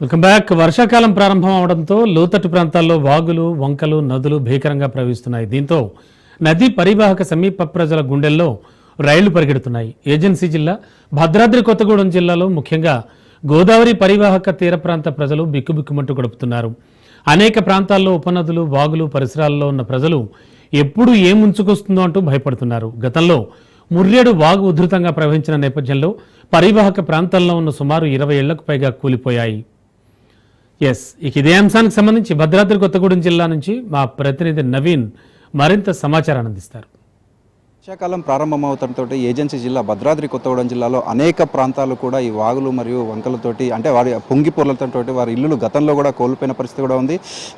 Welcome back వర్షాకాలం ప్రారంభం అవడంతో లోతట్టు ప్రాంతాల్లో వాగులు వంకలు నదులు భీకరంగా ప్రవహిస్తున్నాయి. దీంతో నదీ పరివాహక సమీప ప్రజల గుండెల్లో రైళ్ళు పరిగెడుతున్నాయి. ఏజెన్సీ జిల్లా భద్రాద్రి కొత్తగూడెం జిల్లాలో ముఖ్యంగా గోదావరి పరివాహక తీర ప్రాంత ప్రజలు బిక్కుబిక్కుమంటూ గడుపుతున్నారు. అనేక ప్రాంతాల్లో ఉపనదులు వాగులు పరిసరాల్లో ఉన్న ప్రజలు ఎప్పుడు ఏం అంటూ భయపడుతున్నారు. గతంలో ముర్రేడు వాగు ఉధృతంగా ప్రవహించిన నేపథ్యంలో పరివాహక ప్రాంతాల్లో ఉన్న సుమారు ఇరవై ఏళ్ళకు పైగా కూలిపోయాయి. ఎస్ ఇక ఇదే అంశానికి సంబంధించి భద్రాద్రి కొత్తగూడెం జిల్లా నుంచి మా ప్రతినిధి నవీన్ మరింత సమాచారాన్ని అందిస్తారు. వర్షాకాలం ప్రారంభమవుతంతో ఏజెన్సీ జిల్లా భద్రాద్రి కొత్తగూడెం జిల్లాలో అనేక ప్రాంతాలు కూడా ఈ వాగులు మరియు వంకలతోటి అంటే వారి పొంగి పొరలతో వారి ఇల్లులు గతంలో కూడా కోల్పోయిన పరిస్థితి కూడా ఉంది.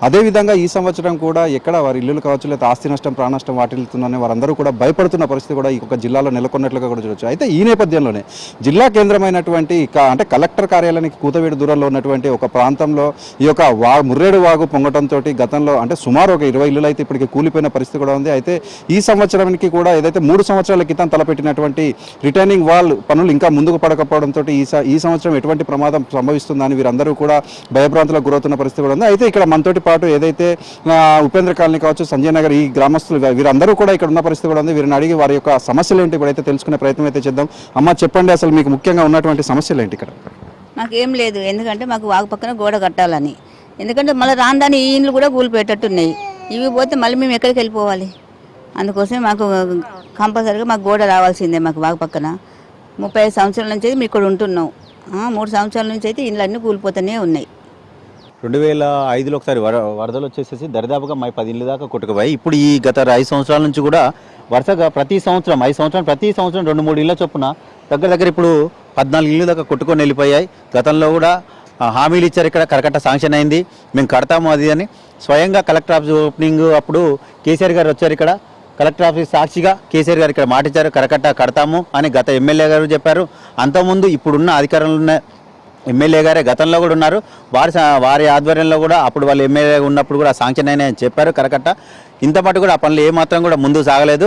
అదేవిధంగా ఈ సంవత్సరం కూడా ఎక్కడ వారి ఇల్లులు కావచ్చు లేదా ఆస్తి నష్టం ప్రాణ నష్టం వాటిల్తుందని వారందరూ కూడా భయపడుతున్న పరిస్థితి కూడా ఈ యొక్క జిల్లాలో నెలకొన్నట్లుగా కూడా చూడవచ్చు అయితే ఈ నేపథ్యంలోనే జిల్లా కేంద్రమైనటువంటి అంటే కలెక్టర్ కార్యాలయానికి కూతవేడు దూరంలో ఉన్నటువంటి ఒక ప్రాంతంలో ఈ యొక్క వా ముర్రేడు వాగు పొంగటంతో గతంలో అంటే సుమారు ఒక ఇరవై ఇల్లులు అయితే ఇప్పటికి కూలిపోయిన పరిస్థితి కూడా ఉంది. అయితే ఈ సంవత్సరానికి కూడా ఏదైతే మూడు సంవత్సరాల క్రితం తలపెట్టినటువంటి రిటర్నింగ్ వాల్ పనులు ఇంకా ముందుకు పడకపోవడంతో ఈ ఈ సంవత్సరం ఎటువంటి ప్రమాదం సంభవిస్తుందని వీరందరూ కూడా భయభ్రాంతులకు గురవుతున్న పరిస్థితి కూడా ఉంది. అయితే ఇక్కడ మనతోటి పాటు ఏదైతే ఉపేంద్ర కాలనీ కావచ్చు సంజయ్ నగర్ ఈ గ్రామస్తులు వీరందరూ కూడా ఇక్కడ ఉన్న పరిస్థితి కూడా ఉంది. వీరిని అడిగి వారి యొక్క సమస్యలు ఏంటి ఇప్పుడైతే తెలుసుకునే ప్రయత్నం అయితే చేద్దాం. అమ్మ చెప్పండి అసలు మీకు ముఖ్యంగా ఉన్నటువంటి సమస్యలు ఏంటి ఇక్కడ? మాకేం లేదు. ఎందుకంటే మాకు వాగు పక్కన గోడ కట్టాలని. ఎందుకంటే మళ్ళీ రాను ఈ ఇండ్లు కూడా కూలిపోయేటట్టున్నాయి. ఇవి పోతే మళ్ళీ మేము ఎక్కడికి వెళ్ళిపోవాలి? అందుకోసమే మాకు కంపల్సరీగా మాకు గోడ రావాల్సిందే మాకు వాగు పక్కన. ముప్పై ఐదు సంవత్సరాల నుంచి అయితే మేము ఇక్కడ ఉంటున్నాం మూడు సంవత్సరాల నుంచి అయితే ఇండ్లు అన్నీ కూలిపోతూనే ఉన్నాయి. రెండు వేల ఐదులో ఒకసారి వర వరదలు వచ్చేసేసి దరిదాపుగా మై పది ఇళ్ళు దాకా కొట్టుకుపోయి ఇప్పుడు ఈ గత ఐదు సంవత్సరాల నుంచి కూడా వరుసగా ప్రతి సంవత్సరం ఐదు సంవత్సరం ప్రతి సంవత్సరం రెండు మూడు ఇళ్ళ చొప్పున దగ్గర దగ్గర ఇప్పుడు పద్నాలుగు ఇళ్ళు దాకా కొట్టుకొని వెళ్ళిపోయాయి. గతంలో కూడా హామీలు ఇచ్చారు ఇక్కడ కరకట్ట శాంక్షన్ అయింది. మేము కడతాము అది అని. స్వయంగా కలెక్టర్ ఆఫీస్ ఓపెనింగ్ అప్పుడు కేసీఆర్ గారు వచ్చారు ఇక్కడ. కలెక్టర్ ఆఫీస్ సాక్షిగా కేసీఆర్ గారు ఇక్కడ మాట ఇచ్చారు కరకట్ట కడతాము అని గత ఎమ్మెల్యే గారు చెప్పారు. అంతకుముందు ఇప్పుడున్న అధికారంలో ఉన్న ఎమ్మెల్యే గారే గతంలో కూడా ఉన్నారు. వారి వారి ఆధ్వర్యంలో కూడా అప్పుడు వాళ్ళు ఎమ్మెల్యే ఉన్నప్పుడు కూడా శాంక్షన్ అయినాయని చెప్పారు కరకట్ట. ఇంత మటు కూడా ఆ పనులు ఏమాత్రం కూడా ముందుకు సాగలేదు.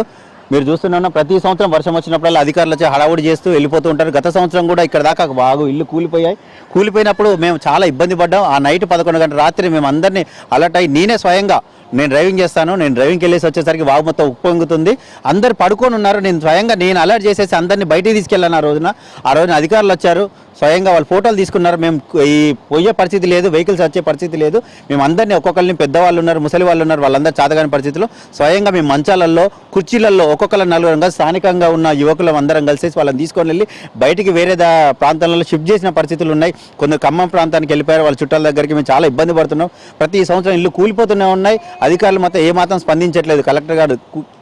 మీరు చూస్తున్న ప్రతి సంవత్సరం వర్షం వచ్చినప్పుడల్లా అధికారులు వచ్చి హడావుడి చేస్తూ వెళ్ళిపోతూ ఉంటారు. గత సంవత్సరం కూడా ఇక్కడ దాకా బాగు ఇల్లు కూలిపోయాయి. కూలిపోయినప్పుడు మేము చాలా ఇబ్బంది పడ్డాం. ఆ నైట్ పదకొండు గంటల రాత్రి మేము అందరినీ అలర్ట్ అయ్యి నేనే స్వయంగా నేను డ్రైవింగ్ చేస్తాను. నేను డ్రైవింగ్కి వెళ్ళేసి వచ్చేసరికి వాగు మొత్తం ఉప్పొంగుతుంది. అందరు పడుకొని ఉన్నారు. నేను స్వయంగా నేను అలర్ట్ చేసేసి అందరినీ బయటికి తీసుకెళ్ళాను ఆ రోజున. ఆ రోజున అధికారులు వచ్చారు. స్వయంగా వాళ్ళు ఫోటోలు తీసుకున్నారు. మేము ఈ పోయే పరిస్థితి లేదు. వెహికల్స్ వచ్చే పరిస్థితి లేదు. మేము అందరినీ ఒక్కొక్కరిని పెద్దవాళ్ళు ఉన్నారు ముసలి వాళ్ళు ఉన్నారు. వాళ్ళందరూ చాతగాని పరిస్థితిలో స్వయంగా మేము మంచాలల్లో కుర్చీలలో ఒక్కొక్కరు నలుగురు స్థానికంగా ఉన్న యువకులు అందరం కలిసి వాళ్ళని తీసుకొని వెళ్ళి బయటికి వేరే దా ప్రాంతాలలో షిఫ్ట్ చేసిన పరిస్థితులు ఉన్నాయి. కొందరు ఖమ్మం ప్రాంతానికి వెళ్ళిపోయారు. వాళ్ళ చుట్టాల దగ్గరికి మేము చాలా ఇబ్బంది పడుతున్నాం. ప్రతి సంవత్సరం ఇల్లు కూలిపోతూనే ఉన్నాయి. అధికారులు మాత్రం ఏమాత్రం స్పందించట్లేదు. కలెక్టర్ గారు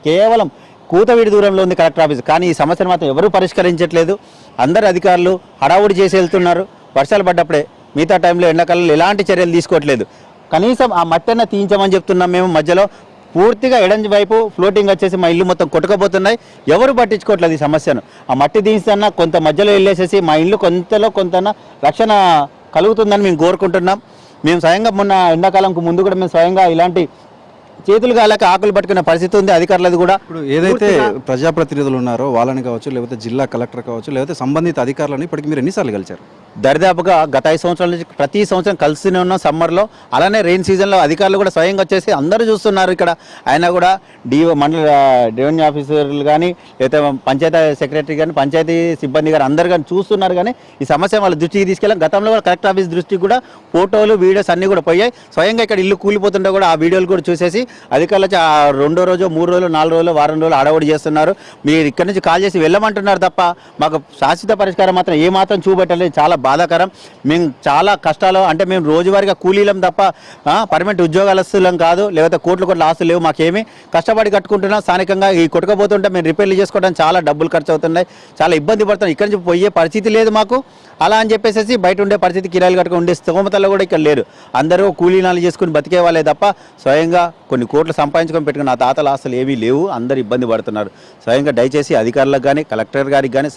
కేవలం కూతవీడి దూరంలో ఉంది కలెక్టర్ ఆఫీస్. కానీ ఈ సమస్యను మాత్రం ఎవరూ పరిష్కరించట్లేదు. అందరు అధికారులు హడావుడి చేసి వెళ్తున్నారు. వర్షాలు పడ్డప్పుడే మిగతా టైంలో ఎండాకాలంలో ఎలాంటి చర్యలు తీసుకోవట్లేదు. కనీసం ఆ మట్టన్న తీయించమని చెప్తున్నాం మేము మధ్యలో. పూర్తిగా ఎడంజి వైపు ఫ్లోటింగ్ వచ్చేసి మా ఇల్లు మొత్తం కొట్టుకుపోతున్నాయి. ఎవరు పట్టించుకోవట్లేదు ఈ సమస్యను. ఆ మట్టి తీయిస్తున్నా కొంత మధ్యలో వెళ్ళేసేసి మా ఇల్లు కొంతలో కొంత రక్షణ కలుగుతుందని మేము కోరుకుంటున్నాం. మేము స్వయంగా మొన్న ఎండాకాలంకు ముందు కూడా మేము స్వయంగా ఇలాంటి చేతులు కాలేక ఆకులు పట్టుకునే పరిస్థితి ఉంది అధికారులది కూడా. ఇప్పుడు ఏదైతే ప్రజాప్రతినిధులు ఉన్నారో వాళ్ళని కావచ్చు లేకపోతే జిల్లా కలెక్టర్ కావచ్చు లేకపోతే సంబంధిత అధికారులను ఇప్పటికి మీరు ఎన్నిసార్లు కలిచారు దరిదాపుగా గత ఐదు సంవత్సరాల నుంచి ప్రతి సంవత్సరం కలిసినే ఉన్నాం సమ్మర్లో. అలానే రెయిన్ సీజన్లో అధికారులు కూడా స్వయంగా వచ్చేసి అందరూ చూస్తున్నారు ఇక్కడ. ఆయన కూడా డిఓ మండల రెవెన్యూ ఆఫీసర్లు కానీ లేదా పంచాయతీ సెక్రటరీ కానీ పంచాయతీ సిబ్బంది కానీ అందరు కానీ చూస్తున్నారు కానీ ఈ సమస్య వాళ్ళ దృష్టికి తీసుకెళ్ళాం. గతంలో కూడా కలెక్టర్ ఆఫీస్ దృష్టికి కూడా ఫోటోలు వీడియోస్ అన్నీ కూడా పోయాయి. స్వయంగా ఇక్కడ ఇల్లు కూలిపోతుంటే కూడా ఆ వీడియోలు కూడా చూసేసి అధికారులు వచ్చి ఆ రెండో రోజు మూడు రోజులు నాలుగు రోజులు వారం రోజులు అడవడి చేస్తున్నారు. మీరు ఇక్కడ నుంచి కాల్ చేసి వెళ్ళమంటున్నారు తప్ప మాకు శాశ్వత పరిష్కారం మాత్రం ఏ మాత్రం చూపెట్టలేదు. చాలా బాధాకరం. మేము చాలా కష్టాలు అంటే మేము రోజువారీగా కూలీలం తప్ప పర్మనెంట్ ఉద్యోగాలస్తులం కాదు లేకపోతే కోట్లు కోట్ల ఆస్తులు లేవు మాకేమి. కష్టపడి కట్టుకుంటున్నాం స్థానికంగా ఈ కొట్టుకపోతుంటే మేము రిపేర్లు చేసుకోవడానికి చాలా డబ్బులు ఖర్చు అవుతున్నాయి చాలా ఇబ్బంది పడుతున్నాం. ఇక్కడి నుంచి పోయే పరిస్థితి లేదు మాకు. అలా అని చెప్పేసి బయట ఉండే పరిస్థితి కిరాయిలు కట్టుకుని ఉండే స్తోమతలో కూడా ఇక్కడ లేరు. అందరూ కూలీనాలు చేసుకుని బతికే వాళ్ళే తప్ప స్వయంగా కొన్ని కోట్లు సంపాదించుకొని పెట్టుకున్న నా తాతల ఆస్తులు ఏమీ లేవు. అందరు ఇబ్బంది పడుతున్నారు. స్వయంగా దయచేసి అధికారులకు కానీ కలెక్టర్ గారికి కానీ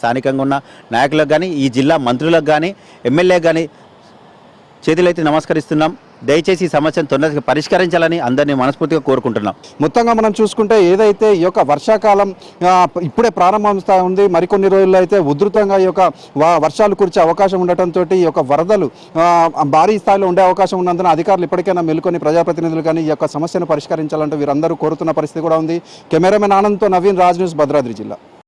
స్థానికంగా ఉన్న నాయకులకు కానీ ఈ జిల్లా మంత్రులు మంత్రులకు కానీ ఎమ్మెల్యే కానీ చేతులైతే నమస్కరిస్తున్నాం. దయచేసి ఈ సమస్యను తొందరగా పరిష్కరించాలని అందరినీ మనస్ఫూర్తిగా కోరుకుంటున్నాం. మొత్తంగా మనం చూసుకుంటే ఏదైతే ఈ యొక్క వర్షాకాలం ఇప్పుడే ప్రారంభమవుతా ఉంది. మరికొన్ని రోజుల్లో అయితే ఉధృతంగా ఈ యొక్క వర్షాలు కురిచే అవకాశం ఉండటంతో ఈ యొక్క వరదలు భారీ స్థాయిలో ఉండే అవకాశం ఉన్నందున అధికారులు ఇప్పటికైనా మెలుకొని ప్రజాప్రతినిధులు కానీ ఈ యొక్క సమస్యను పరిష్కరించాలంటే వీరందరూ కోరుతున్న పరిస్థితి కూడా ఉంది. కెమెరామెన్ ఆనంద్తో నవీన్ రాజ్ న్యూస్ భద్రాద్రి జిల్లా.